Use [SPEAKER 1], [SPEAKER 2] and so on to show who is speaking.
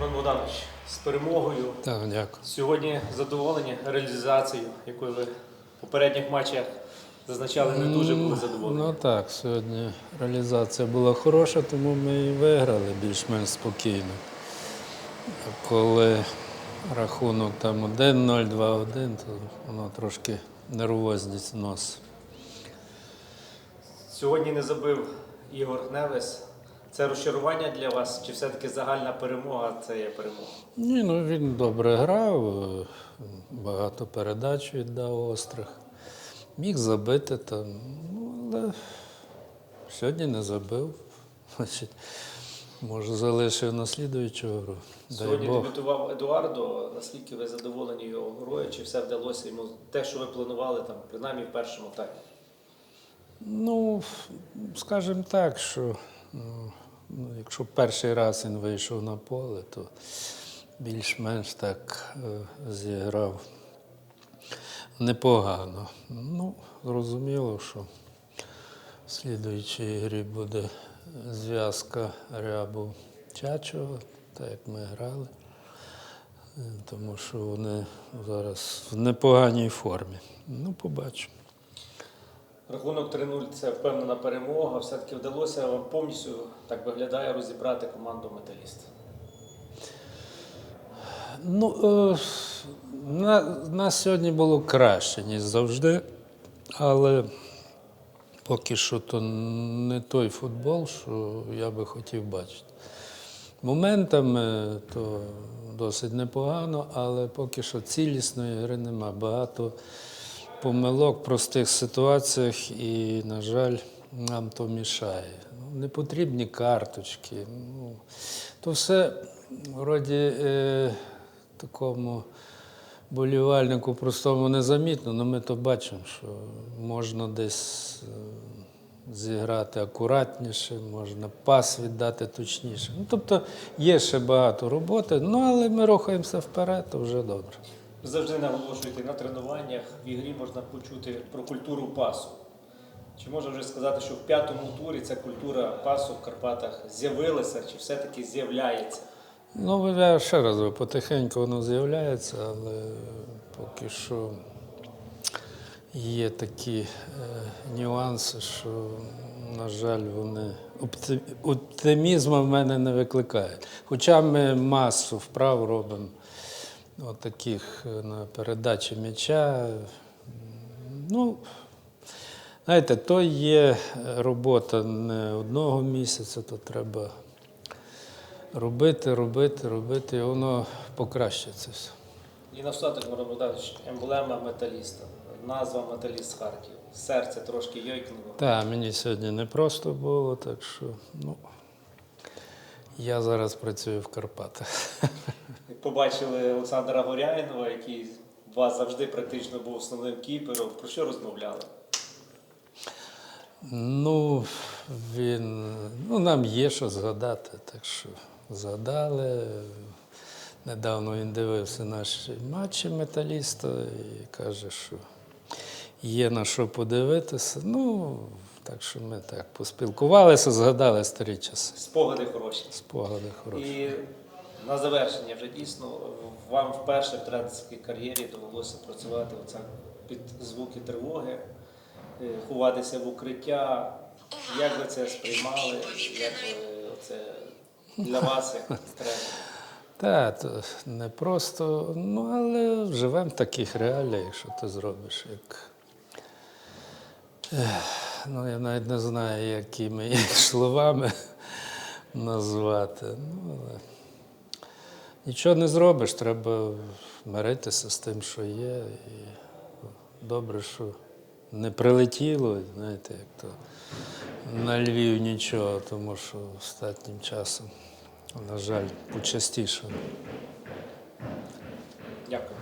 [SPEAKER 1] Роман Богданович, з перемогою.
[SPEAKER 2] Так, дякую.
[SPEAKER 1] Сьогодні задоволені реалізацією, якою ви в попередніх матчах зазначали, не дуже були задоволені.
[SPEAKER 2] Ну так, сьогодні реалізація була хороша, тому ми і виграли більш-менш спокійно. Коли рахунок там 1-0, 2-1, то воно трошки нервозність нос.
[SPEAKER 1] Сьогодні не забив Ігор Невес. Це розчарування для вас, чи все-таки загальна перемога це є перемога?
[SPEAKER 2] Ні, ну він добре грав, багато передач віддав острих. Міг забити там, ну, але сьогодні не забив. Значить, може, залишив на слідуючу гру. Дай
[SPEAKER 1] Сьогодні
[SPEAKER 2] Бог.
[SPEAKER 1] дебютував Едуардо. Наскільки ви задоволені його грою? Чи все вдалося йому те, що ви планували там, принаймні в першому таймі?
[SPEAKER 2] Ну, скажімо так, що ну, ну, якщо перший раз він вийшов на поле, то більш-менш так е, зіграв непогано. Ну, зрозуміло, що в слідуючій грі буде зв'язка рябу Чачого, так як ми грали. Е, Тому що вони зараз в непоганій формі. Ну, побачимо.
[SPEAKER 1] Рахунок 3-0 це впевнена перемога. Все-таки вдалося вам повністю так виглядає розібрати команду металіст.
[SPEAKER 2] Ну, е, на, нас сьогодні було краще, ніж завжди, але поки що то не той футбол, що я би хотів бачити. Моментами то досить непогано, але поки що цілісної гри нема. Багато помилок в простих ситуаціях і, на жаль, нам то мішає. Ну, не потрібні карточки. Ну, то все вроді е, такому болівальнику простому незамітно, але ми то бачимо, що можна десь е, зіграти акуратніше, можна пас віддати точніше. Ну, тобто є ще багато роботи, ну але ми рухаємося вперед, то вже добре.
[SPEAKER 1] Завжди наголошуєте на тренуваннях. В ігрі можна почути про культуру пасу. Чи можна вже сказати, що в п'ятому турі ця культура пасу в Карпатах з'явилася, чи все-таки з'являється?
[SPEAKER 2] Ну, я ще раз потихеньку воно з'являється, але поки що є такі е, нюанси, що, на жаль, вони опти- оптимізму в мене не викликають. Хоча ми масу вправ робимо от таких е, на передачі м'яча. Ну, знаєте, то є робота не одного місяця, то треба робити, робити, робити, і воно покращиться все.
[SPEAKER 1] І на Мирон Богданович, емблема металіста, назва металіст Харків. Серце трошки йойкнуло.
[SPEAKER 2] Так, мені сьогодні не просто було, так що ну, я зараз працюю в Карпатах.
[SPEAKER 1] Побачили Олександра Горяйнова, який у вас завжди практично був основним кіпером. Про що розмовляли?
[SPEAKER 2] Ну, він, ну, нам є що згадати, так що згадали. Недавно він дивився наші матчі металіста і каже, що є на що подивитися. Ну, так що ми так поспілкувалися, згадали старі часи.
[SPEAKER 1] Спогади хороші.
[SPEAKER 2] Спогади хороші.
[SPEAKER 1] І на завершення вже дійсно вам вперше в тренерській кар'єрі довелося працювати оце під звуки тривоги, е, ховатися в укриття. Як ви це сприймали? Як ви це для вас, як тренер?
[SPEAKER 2] Так, то не просто, ну але живемо в таких реаліях, що ти зробиш. Як... Ну, я навіть не знаю, якими їх словами назвати. Ну, але нічого не зробиш, треба миритися з тим, що є. І добре, що не прилетіло, знаєте, як то на Львів нічого, тому що останнім часом, на жаль, почастіше.
[SPEAKER 1] Дякую.